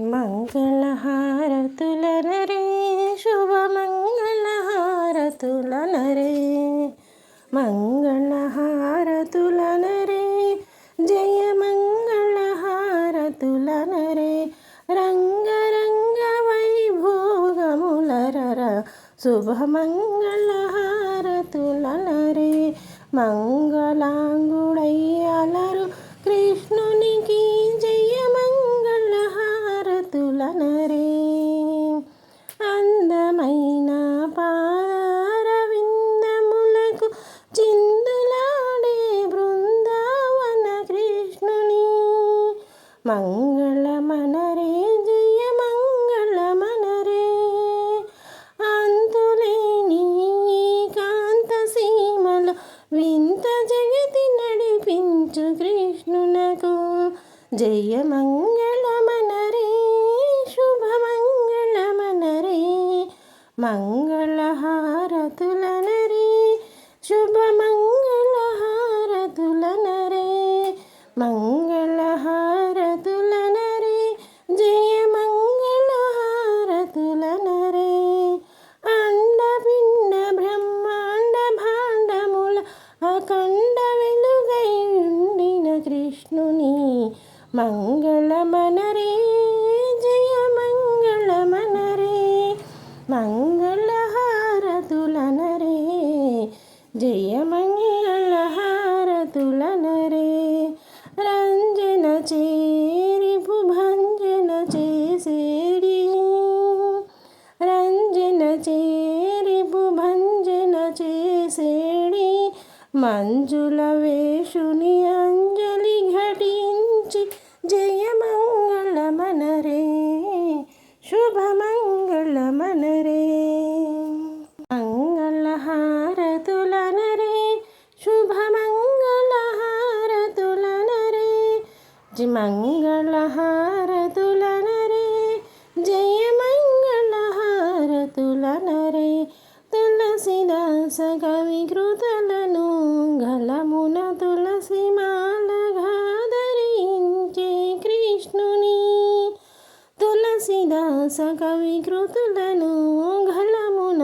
మంగళహారతులనరే శుభమంగళహారతులనరే. మంగళహారతులనరే జయ మంగళహారతులనరే రంగరంగ వైభోగములరర శుభమంగళహారతులనరే. మంగళాంగుడయ్యలరు కృష్ణ మంగళమనరే జయ మంగళమనరే. అంతులేని కాంత సీమల వింత జగతి నడిపించు కృష్ణునకు. జయ మంగళమనరే శుభమంగళమనరే మంగళహారతులనరే శుభమంగళహారతులనరే మంగళహారతులనరే. అఖండ వెలుగై ఉండిన కృష్ణుని మంగళమనరే జయ మంగళమనరే మంగళహారతులనరే జయ మంజుల వేషుని అంజలి ఘటించి జయ మంగళమనరే శుభమంగళమనరే మంగళహారతులనరే శుభమంగళహారతులనరే జి మంగళహారతులనరే జయ మంగళహారతులనరే తులసిదాస కవి మంగళమున తులసి మాలగా ధరించి కృష్ణుని తులసిదాస కవి కృతులను గలమున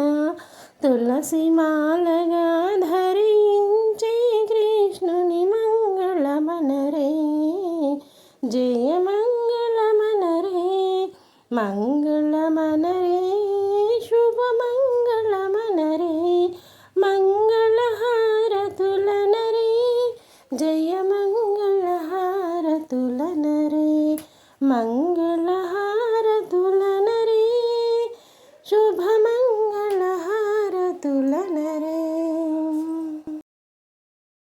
తులసి మాలగా ధరించి కృష్ణుని మంగళమనరే. జయ మంగళమనరే మంగళమనరే. दुल्हन रे मंगलहार दुल्हन रे शुभ